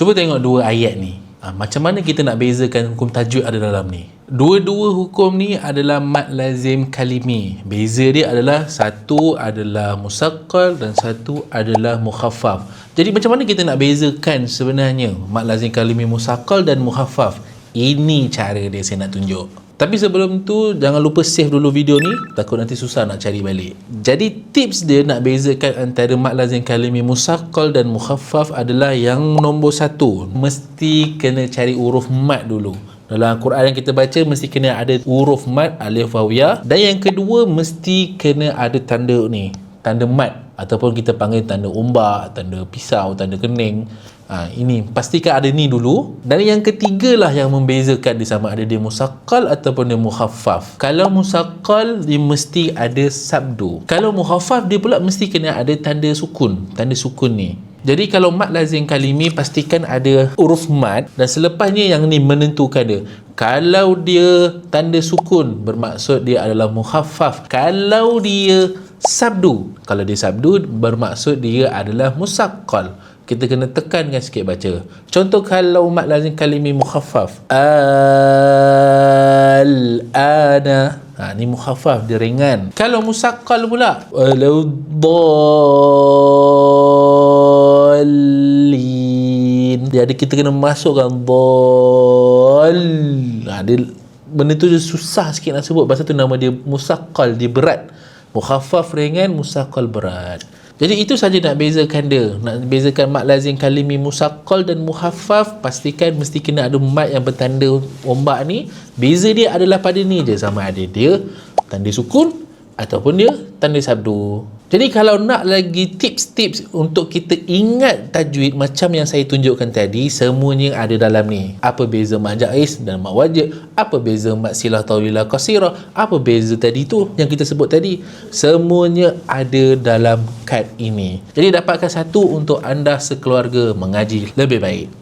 Cuba tengok dua ayat ni. Ha, macam mana kita nak bezakan hukum tajwid ada dalam ni? Dua-dua hukum ni adalah mad lazim kalimi. Beza dia adalah satu adalah musaqqal dan satu adalah mukhaffaf. Jadi macam mana kita nak bezakan sebenarnya mad lazim kalimi musaqqal dan mukhaffaf? Ini cara dia saya nak tunjuk. Tapi sebelum tu jangan lupa save dulu video ni takut nanti susah nak cari balik. Jadi tips dia nak bezakan antara mad lazim kalimi musaqqal dan mukhaffaf adalah yang nombor satu mesti kena cari huruf mad dulu. Dalam Al-Quran yang kita baca mesti kena ada huruf mad alif waw ya dan yang kedua mesti kena ada tanda ni, tanda mad ataupun kita panggil tanda ombak, tanda pisau, tanda kening. Ha, ini. Pastikan ada ni dulu. Dan yang ketiga lah yang membezakan dia sama ada dia musaqqal ataupun dia mukhaffaf. Kalau musaqqal dia mesti ada sabdu. Kalau mukhaffaf dia pula mesti kena ada tanda sukun. Tanda sukun ni. Jadi kalau mat lazim kalimi pastikan ada huruf mat. Dan selepasnya yang ni menentukan dia. Kalau dia tanda sukun bermaksud dia adalah mukhaffaf. Kalau dia sabdu, kalau dia sabdu bermaksud dia adalah musaqqal kita kena tekankan sikit baca. Contoh kalau mat lazim kalimi mukhaffaf. Al-ana. Ha, ni mukhaffaf, dia ringan. Kalau musaqqal pula. Walau dhalin. Jadi kita kena masukkan dhal. Ha, dia, benda tu dia susah sikit nak sebut. Pasal tu nama dia musaqqal, dia berat. Mukhaffaf ringan, musaqqal berat. Jadi itu saja nak bezakan dia. Nak bezakan mat lazim kalimi musaqqal dan muhaffaf, pastikan mesti kena ada mat yang bertanda ombak ni. Beza dia adalah pada ni je sama ada dia tanda sukun ataupun dia tanda sabdu. Jadi kalau nak lagi tips-tips untuk kita ingat tajwid macam yang saya tunjukkan tadi, semuanya ada dalam ni. Apa beza mat jaiz dan mat wajib? Apa beza mat silah tawilah qasirah? Apa beza tadi tu yang kita sebut tadi? Semuanya ada dalam kad ini. Jadi dapatkan satu untuk anda sekeluarga mengaji lebih baik.